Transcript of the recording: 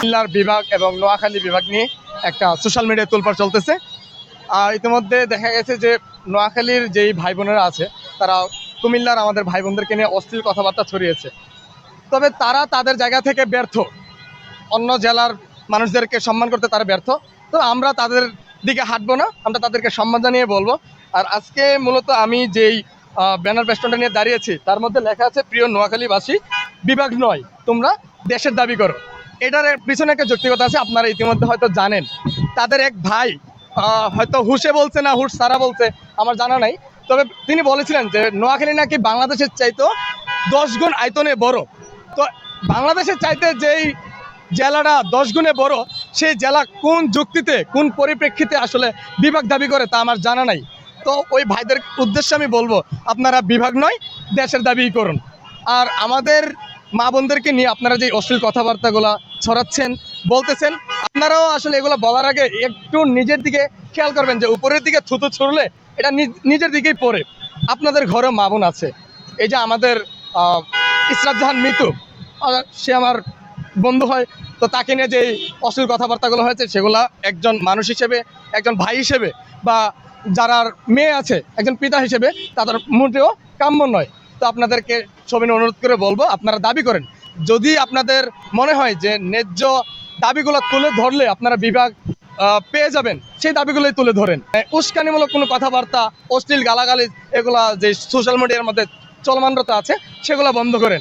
কুমিল্লার বিভাগ এবং নোয়াখালী বিভাগ নিয়ে একটা সোশ্যাল মিডিয়ায় তোলপাড় চলতেছে। আর ইতিমধ্যে দেখা গেছে যে নোয়াখালীর যেই ভাই বোনেরা আছে, তারা কুমিল্লার আমাদের ভাই বোনদেরকে নিয়ে অশ্লীল কথাবার্তা ছড়িয়েছে। তবে তারা তাদের জায়গা থেকে ব্যর্থ। অন্য জেলার মানুষদেরকে সম্মান করতে তারা ব্যর্থ। তো আমরা তাদের দিকে হাঁটবো না, আমরা তাদেরকে সম্মান জানিয়ে বলব। আর আজকে মূলত আমি যেই ব্যানার বেস্টনটা নিয়ে দাঁড়িয়েছি, তার মধ্যে লেখা আছে, প্রিয় নোয়াখালীবাসী, বিভাগ নয়, তোমরা দেশের দাবি করো। এটার পিছনে একটা যৌক্তিকতা আছে, আপনারা ইতিমধ্যে হয়তো জানেন। তাদের এক ভাই হয়তো হুশে বলছে না, হুশ সারা বলছে, আমার জানা নাই। তবে তিনি বলেছিলেন যে, নোয়াখালী নাকি বাংলাদেশের চাইতো দশ গুণ আয়তনে বড়। তো বাংলাদেশের চাইতে যেই জেলাটা দশ গুণে বড়, সেই জেলা কোন যুক্তিতে, কোন পরিপ্রেক্ষিতে আসলে বিভাগ দাবি করে তা আমার জানা নাই। তো ওই ভাইদের উদ্দেশ্যে আমি বলব, আপনারা বিভাগ নয়, দেশের দাবি করুন। আর আমাদের মা বোনদেরকে নিয়ে আপনারা যে অশ্লীল কথাবার্তাগুলো ছড়াচ্ছেন বলতেছেন আপনারাও আসলে এগুলো বলার আগে একটু নিজের দিকে খেয়াল করবেন যে উপরের দিকে থুতু ছুড়লে এটা নিজ- নিজের দিকেই পড়ে। আপনাদের ঘরে মা বোন আছে। এই যে আমাদের ইসরাত জাহান মিতু আহ, সে আমার বন্ধু হয় তো তাকে নিয়ে যে অশ্লীল কথাবার্তাগুলো হয়েছে সেগুলা একজন মানুষ হিসেবে একজন ভাই হিসেবে বা যারা মেয়ে আছে একজন পিতা হিসেবে তাদের মোটেও কাম্য নয়। তো আপনাদেরকে ছবি অনুরোধ করে বলব, আপনারা দাবি করেন। যদি আপনাদের মনে হয় যে ন্যায্য দাবিগুলো তুলে ধরলে আপনারা বিভাগ পেয়ে যাবেন, সেই দাবিগুলোই তুলে ধরেন। উস্কানিমূলক কোনো কথাবার্তা, অশ্লীল গালাগালি, এগুলা যে সোশ্যাল মিডিয়ার মধ্যে চলমানরতা আছে, সেগুলো বন্ধ করেন।